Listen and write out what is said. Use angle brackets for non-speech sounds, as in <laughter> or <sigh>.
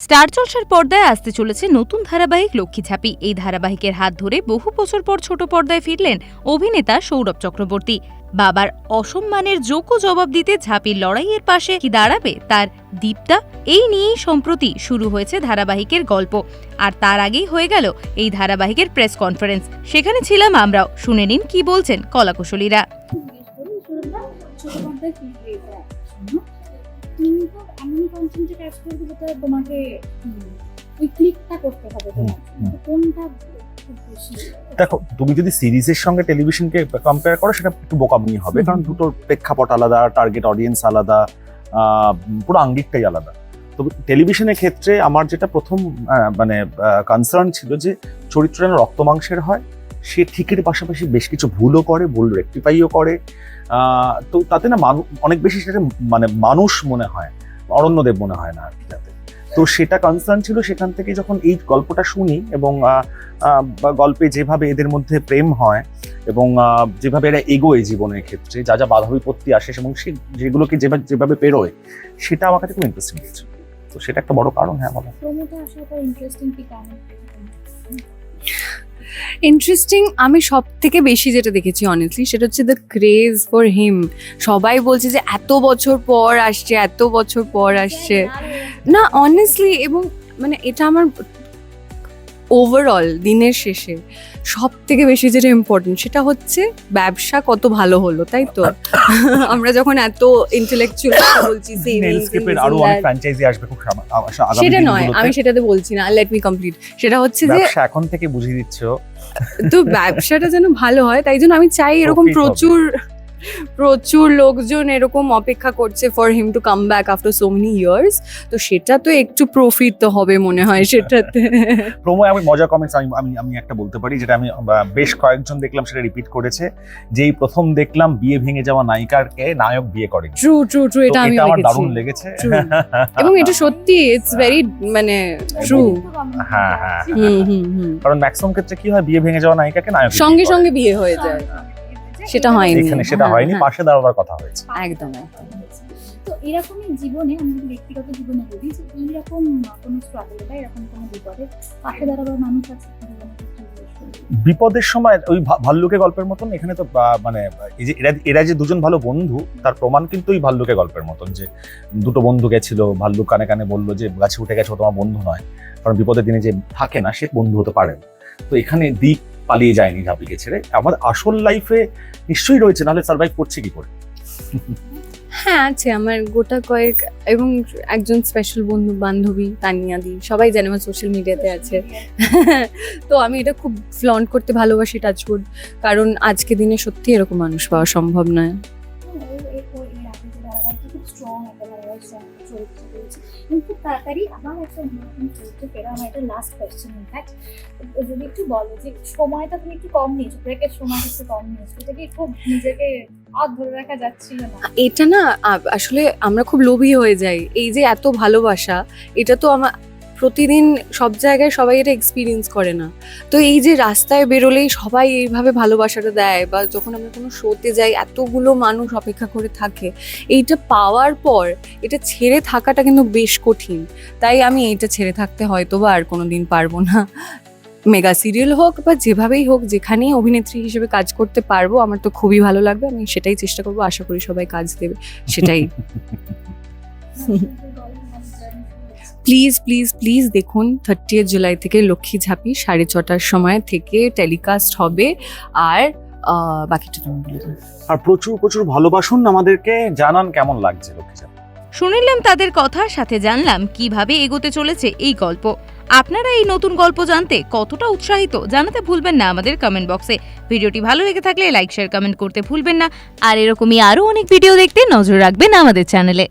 Star জলসার পর্দায় আসতে চলেছে নতুন ধারাবাহিক লক্ষ্মী ছাপি এই ধারাবাহিকের হাত ধরে বহু বছর পর ছোট পর্দায় ফিরলেন অভিনেতা সৌরভ চক্রবর্তী। বাবার অসম্মানের যোগ্য জবাব দিতে ঝাঁপির লড়াইয়ের পাশে কি দাঁড়াবে তার দীপ্তা? এই নিয়েই সম্প্রতি শুরু হয়েছে ধারাবাহিকের গল্প। আর তার আগেই হয়ে গেল এই ধারাবাহিকের প্রেস কনফারেন্স। সেখানে ছিলাম আমরাও। শুনে নিন কি বলছেন কলাকুশলীরা। এমন কন্টেন্টে কাজ করবে যেটা তোমাকে ওই ক্লিকটা করতে হবে কোনটা দেখো তুমি যদি সিরিজের সঙ্গে টেলিভিশনকে কম্পেয়ার করো সেটা একটু বোকামি হবে। কারণ দুটোর প্রেক্ষাপট আলাদা টার্গেট অডিয়েন্স আলাদা আহ, পুরো আঙ্গিকটাই আলাদা। তো টেলিভিশনের ক্ষেত্রে আমার যেটা প্রথম মানে কনসার্ন ছিল যে চরিত্র যেন রক্ত মাংসের হয় সে ঠিকের পাশাপাশি বেশ কিছু ভুলও করে, ভুল রেক্টিফাইও করে। তো তাতে না অনেক বেশি সেটা মানে মানুষ মনে হয়, অরণ্যদেব মনে হয় না আর কি তাতে। তো সেটা কনসার্ন ছিল, সেখান থেকে যখন এই গল্পটা শুনি এবং গল্পে যেভাবে এদের মধ্যে প্রেম হয় এবং যেভাবে এরা এগোয় জীবনের ক্ষেত্রে, যা যা বাধা বিপত্তি আসে এবং সে, যেগুলোকে যেভাবে যেভাবে পেরোয়, সেটা আমার কাছে খুব ইন্টারেস্টিং লেগেছে। তো সেটা একটা বড় কারণ হ্যাঁ বলো। ইন্টারেস্টিং আমি সব থেকে বেশি যেটা দেখেছি অনেস্টলি সেটা হচ্ছে দ্য ক্রেজ ফর হিম সবাই বলছে যে এত বছর পর আসছে এত বছর পর আসছে। না অনেস্টলি এবং মানে এটা আমার ওভারঅল দিনের শেষে সব থেকে বেশি যেটা ইম্পর্টেন্ট সেটা হচ্ছে ব্যবসা কত ভালো হলো তাই তো? <laughs> আমরা যখন এত ইন্টেলেকচুয়াল বলছি আরও অনেক ফ্র্যাঞ্চাইজি আসবে খুব সেটা নয় আমি সেটাতে বলছি না লেট মি কমপ্লিট সেটা হচ্ছে যে এখন থেকে বুঝিয়ে দিচ্ছ তো ব্যবসাটা যেন ভালো হয় তাই জন্য আমি চাই এরকম প্রচুর প্রচুর লোকজন এরকম অপেক্ষা করছে for him to come back after so many years তো সেটা তো একটু প্রফিট তো হবে মনে হয় সেটাতে। <laughs> প্রোমো আমি মজা কমেন্টস আমি আমি আমি একটা বলতে পারি যেটা আমি বেশ কয়েকজন দেখলাম সেটা রিপিট করেছে। যেই প্রথম দেখলাম বিয়ে ভেঙে যাওয়া নায়িকাকে নায়ক বিয়ে করে ট্রু ট্রু ট্রু এটা আমি আমার দারুণ লেগেছে। True. এবং এটা সত্যি ইটস ভেরি মানে ট্রু হ্যাঁ, হ্যাঁ। হুম হুম হুম। কারণ ম্যাক্সিমাম ক্ষেত্রে কি হয় বিয়ে ভেঙে যাওয়া নায়িকাকে নায়ক সঙ্গে সঙ্গে বিয়ে হয়ে যায়। সেটা হয়নি। এখানে সেটা হ্যাঁ, হয়নি হ্যাঁ। পাশে দাঁড়াবার কথা হয়েছে একদম তো এরকমই জীবনে আমি ব্যক্তিগত জীবনে বলি যে এইরকম কোনো স্ট্রাগল বা এরকম কোনো বিপদে পাশে দাঁড়াবার মানুষ আছে? বিপদের সময় ওই ভা- ভাল্লুকে গল্পের মতন এখানে তো মানে এই যে এরা এরা যে দুজন ভালো বন্ধু তার প্রমাণ কিন্তু ওই ভাল্লুকে গল্পের মতন যে দুটো বন্ধু গেছিল ভাল্লুক কানে কানে বলল যে গাছে উঠে গেছে তোমার বন্ধু নয় কারণ বিপদের দিনে যে থাকে না সে বন্ধু হতে পারে না। তো এখানে দ্বীপ পালিয়ে যায়নি ঝাপিকে ছেড়ে। আমাদের আসল লাইফে নিশ্চয়ই রয়েছে নাহলে সার্ভাইভ করছে কি করে? হ্যাঁ আছে। আমার গোটা কয়েক এবং একজন স্পেশাল বন্ধু বান্ধবী তানিয়াদি সবাই জানে আমার সোশ্যাল মিডিয়াতে আছে। তো আমি এটা খুব ফ্লন্ট করতে ভালোবাসি টাচউড কারণ আজকে দিনে সত্যি এরকম মানুষ পাওয়া সম্ভব নয়। খুব তাড়াতাড়ি আবার একটা অন্যরকম চরিত্র ফেরা আমার এটা লাস্ট কোয়েশ্চেন ইনফ্যাক্ট যদি একটু বলো যে সময়টা তুমি একটু কম নিয়েছো ব্রেকের সময় একটু কম নিয়েছো, এটা কি খুব নিজেকে হাত ধরে রাখা যাচ্ছিল না? এটা না আসলে আমরা খুব লোভী হয়ে যাই। এই যে এত ভালোবাসা, এটা তো আমার প্রতিদিন সব জায়গায় সবাই এটা এক্সপিরিয়েন্স করে না। তো এই যে রাস্তায় বেরোলেই সবাই এইভাবে ভালোবাসাটা দেয় বা যখন আমরা কোনো শোতে যাই, এতগুলো মানুষ অপেক্ষা করে থাকে, এইটা পাওয়ার পর এটা ছেড়ে থাকাটা কিন্তু বেশ কঠিন। তাই আমি এইটা ছেড়ে থাকতে হয়তো বা আর কোনো দিন পারব না। মেগা সিরিয়াল হোক বা যেভাবেই হোক, যেখানেই অভিনেত্রী হিসেবে কাজ করতে পারব, আমার তো খুবই ভালো লাগবে। আমি সেটাই চেষ্টা করব। আশা করি সবাই কাজ দেবে, সেটাই। <laughs> প্লিজ প্লিজ প্লিজ দেখুন থার্টি জুলাই থেকে লক্ষ্মী ঝাঁপি সাড়ে ছটার সময় থেকে টেলিকাস্ট হবে। আর বাকিটা তুমি বলে দাও। আর প্রচুর প্রচুর ভালোবাসুন আমাদেরকে। জানান কেমন লাগছে লক্ষ্মী শুনিলাম তাদের কথা সাথে জানলাম কীভাবে এগোতে চলেছে এই গল্প। আপনারা এই নতুন গল্প জানতে কতটা উৎসাহিত জানাতে ভুলবেন না আমাদের কমেন্ট বক্সে ভিডিওটি ভালো লেগে থাকলে লাইক শেয়ার কমেন্ট করতে ভুলবেন না। আর এরকমই আরও অনেক ভিডিও দেখতে নজর রাখবেন আমাদের চ্যানেলে